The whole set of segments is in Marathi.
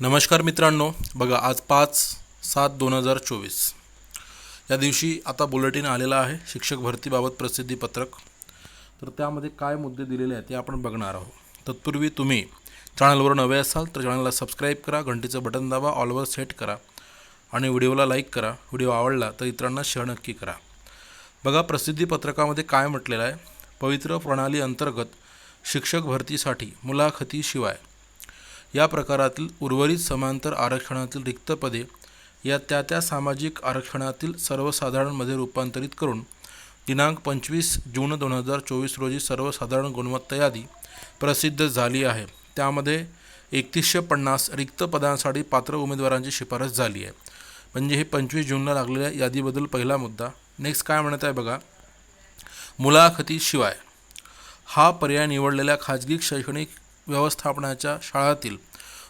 नमस्कार मित्रांनो बघा आज पाच सात दोन हजार चोवीस. या दिवशी आता बुलेटिन आलेला आहे शिक्षक भरतीबाबत प्रसिद्धी पत्रक. तर त्यामध्ये काय मुद्दे दिलेले आहेत ते आपण बघणार आहोत. तत्पूर्वी तुम्ही चॅनलवर नवे असाल तर चॅनलला सबस्क्राईब करा घंटीचं बटन दाबा ऑलवर सेट करा आणि व्हिडिओला लाईक करा. व्हिडिओ आवडला तर इतरांना शेअर नक्की करा. बघा प्रसिद्धी पत्रकामध्ये काय म्हटलेलं आहे? पवित्र प्रणाली अंतर्गत शिक्षक भरतीसाठी मुलाखतीशिवाय या प्रकारातील उर्वरित समांतर आरक्षणातील रिक्त पदे या त्या त्या सामाजिक आरक्षणातील सर्वसाधारणमध्ये रूपांतरित करून दिनांक पंचवीस जून दोन हजार चोवीस रोजी सर्वसाधारण गुणवत्ता यादी प्रसिद्ध झाली आहे. त्यामध्ये एकतीसशे पन्नास रिक्त पदांसाठी पात्र उमेदवारांची शिफारस झाली आहे. म्हणजे हे पंचवीस जूनला लागलेल्या यादीबद्दल पहिला मुद्दा. नेक्स्ट काय म्हणत आहे बघा. मुलाखतीशिवाय हा पर्याय निवडलेल्या खाजगी शैक्षणिक व्यवस्थापनाच्या शाळातील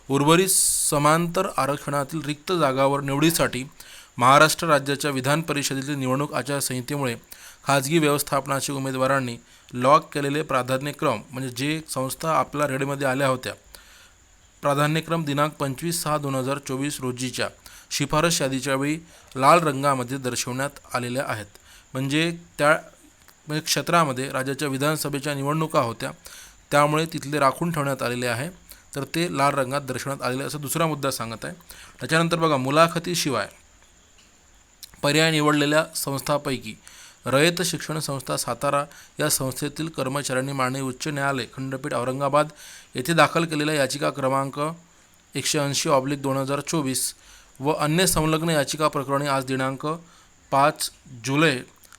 उर्वरित समांतर आरक्षणातील रिक्त जागावर निवडीसाठी महाराष्ट्र राज्याच्या विधान परिषदेतील निवडणूक आचारसंहितेमुळे खाजगी व्यवस्थापनाच्या उमेदवारांनी लॉक केलेले प्राधान्यक्रम म्हणजे जे संस्था आपल्या रेडमध्ये आल्या होत्या प्राधान्यक्रम दिनांक पंचवीस सहा दोन हजार चोवीस रोजीच्या शिफारस यादीच्या वेळी लाल रंगामध्ये दर्शवण्यात आलेल्या आहेत. म्हणजे त्या म्हणजे क्षेत्रामध्ये राज्याच्या विधानसभेच्या निवडणुका होत्या त्यामुळे तिथले राखून ठेवण्यात आलेले आहे. तर ते लाल रंगात दर्शवण्यात आलेले असं दुसरा मुद्दा सांगत आहे. त्याच्यानंतर बघा मुलाखतीशिवाय पर्याय निवडलेल्या संस्थांपैकी रयत शिक्षण संस्था सातारा या संस्थेतील कर्मचाऱ्यांनी माननीय उच्च न्यायालय खंडपीठ औरंगाबाद येथे दाखल केलेल्या याचिका क्रमांक एकशे ऐंशी ऑब्लिक दोन हजार चोवीस व अन्य संलग्न याचिका प्रकरणी आज दिनांक पाच जुलै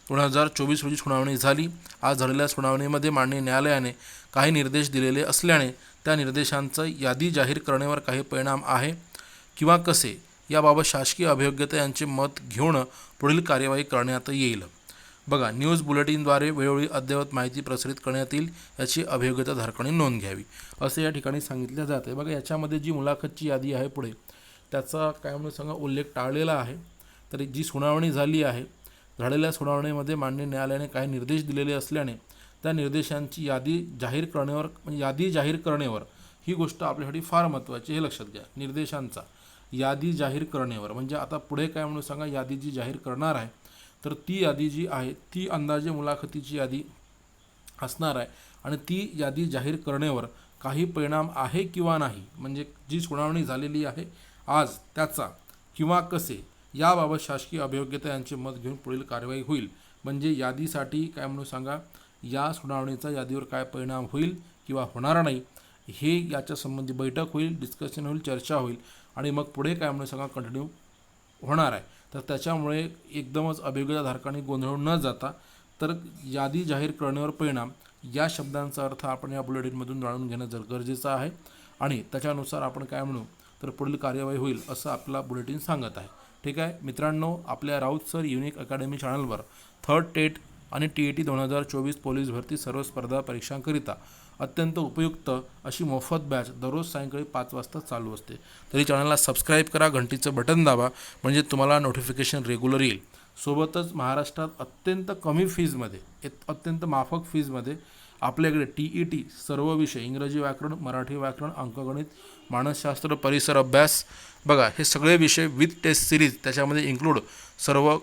दोन हजार चोवीस रोजी सुनावणी झाली. आज झालेल्या सुनावणीमध्ये माननीय न्यायालयाने काही निर्देश दिलेले असल्याने त्या निर्देशांचं यादी जाहीर करण्यावर काही परिणाम आहे किंवा कसे याबाबत शासकीय अभियोग्यता यांचे मत घेऊन पुढील कार्यवाही करण्यात येईल. बघा न्यूज बुलेटिनद्वारे वेळोवेळी अद्ययावत माहिती प्रसारित करण्यात येईल याची अभियोग्यता धारकांनी नोंद घ्यावी. असं या ठिकाणी सांगितलं जातं बघा याच्यामध्ये जी मुलाखतची यादी आहे पुढे त्याचा काय म्हणून सांगा उल्लेख टाळलेला आहे. तरी जी सुनावणी झाली आहे झालेल्या सुनावणीमध्ये मान्य न्यायालयाने काही निर्देश दिलेले असल्याने त्या निर्देशांची यादी जाहीर करण्यावर म्हणजे यादी जाहीर करणेवर ही गोष्ट आपल्यासाठी फार महत्त्वाची हे लक्षात घ्या. निर्देशांचा. यादी जाहीर करणेवर म्हणजे आता पुढे काय म्हणून सांगा यादी जी जाहीर करणार आहे तर ती यादी जी आहे ती अंदाजे मुलाखतीची यादी असणार आहे. आणि ती यादी जाहीर करणेवर काही परिणाम आहे किंवा नाही म्हणजे जी सुनावणी झालेली आहे आज त्याचा किंवा कसे याबाबत शासकीय अभियोग्यता यांचे मत घेऊन पुढील कार्यवाही होईल. म्हणजे यादीसाठी काय म्हणून सांगा? या सुनावणीचा यादीवर काय परिणाम होईल किंवा होणार नाही हे याच्या संबंधी बैठक होईल डिस्कशन होईल चर्चा होईल. आणि मग पुढे काय म्हणून सांगा? कंटिन्यू होणार आहे. तर त्याच्यामुळे एकदमच अभियोग्यताधारकांनी गोंधळून न जाता तर यादी जाहीर करण्यावर परिणाम. या शब्दांचा अर्थ आपण या बुलेटिनमधून जाणून घेणं जर गरजेचं आहे. आणि त्याच्यानुसार आपण काय म्हणू? तर पुढील कार्यवाही होईल असं आपला बुलेटिन सांगत आहे. ठीक आहे? मित्रांनो आपल्या राऊत सर युनिक अकॅडमी चॅनलवर थर्ड टेट आणि टी ए टी दोन हजार चोवीस पोलीस भरती सर्व स्पर्धा परीक्षांकरिता अत्यंत उपयुक्त अशी मोफत बॅच दररोज सायंकाळी पाच वाजता चालू असते. तरी चॅनलला सबस्क्राईब करा घंटीचं बटन दाबा म्हणजे तुम्हाला नोटिफिकेशन रेग्युलर येईल. सोबतच महाराष्ट्रात अत्यंत कमी फीजमध्ये अत्यंत माफक फीजमध्ये आपल्याकडे टी ई टी सर्व विषय इंग्रजी व्याकरण मराठी व्याकरण अंकगणित मानसशास्त्र परिसर अभ्यास बघा हे सगळे विषय विथ टेस्ट सिरीज त्याच्यामध्ये इन्क्लूड सर्व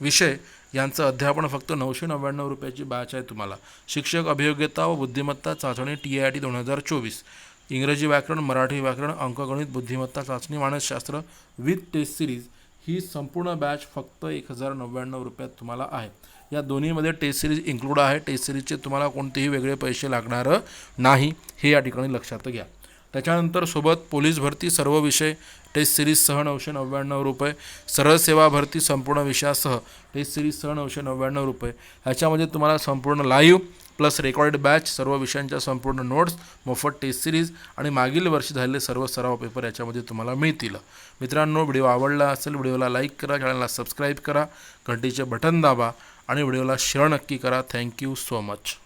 विषय यांचं अध्यापन फक्त नऊशे नव्याण्णव रुपयाची बॅच आहे तुम्हाला. शिक्षक अभियोग्यता व बुद्धिमत्ता चाचणी टी आय टी दोन हजार चोवीस. इंग्रजी व्याकरण मराठी व्याकरण अंकगणित बुद्धिमत्ता चाचणी मानसशास्त्र विथ टेस्ट सिरीज. ही संपूर्ण बॅच फक्त एक हजार नव्याण्णव रुपयात तुम्हाला आहे. या दोन्हीमध्ये टेस्ट सिरीज इन्क्लूड आहे. टेस्ट सिरीजचे तुम्हाला कोणतेही वेगळे पैसे लागणार नाही हे या ठिकाणी लक्षात घ्या. त्याच्यानंतर सोबत पोलीस भरती सर्व विषय टेस्ट सिरीजसह नऊशे नव्याण्णव रुपये सरळ सेवा भरती संपूर्ण विषयासह टेस्ट सिरीजसह नऊशे नव्याण्णव रुपये. ह्याच्यामध्ये तुम्हाला संपूर्ण लाईव्ह प्लस रेकॉर्डेड बॅच सर्व विषयांच्या संपूर्ण नोट्स मोफत टेस्ट सिरीज आणि मागील वर्षी झालेले सर्व सराव पेपर याच्यामध्ये तुम्हाला मिळतील. मित्रांनो व्हिडिओ आवडला असेल व्हिडिओला लाईक करा चॅनलला सबस्क्राईब करा घंटीचे बटन दाबा आणि व्हिडिओला शेअर नक्की करा. Thank you so much.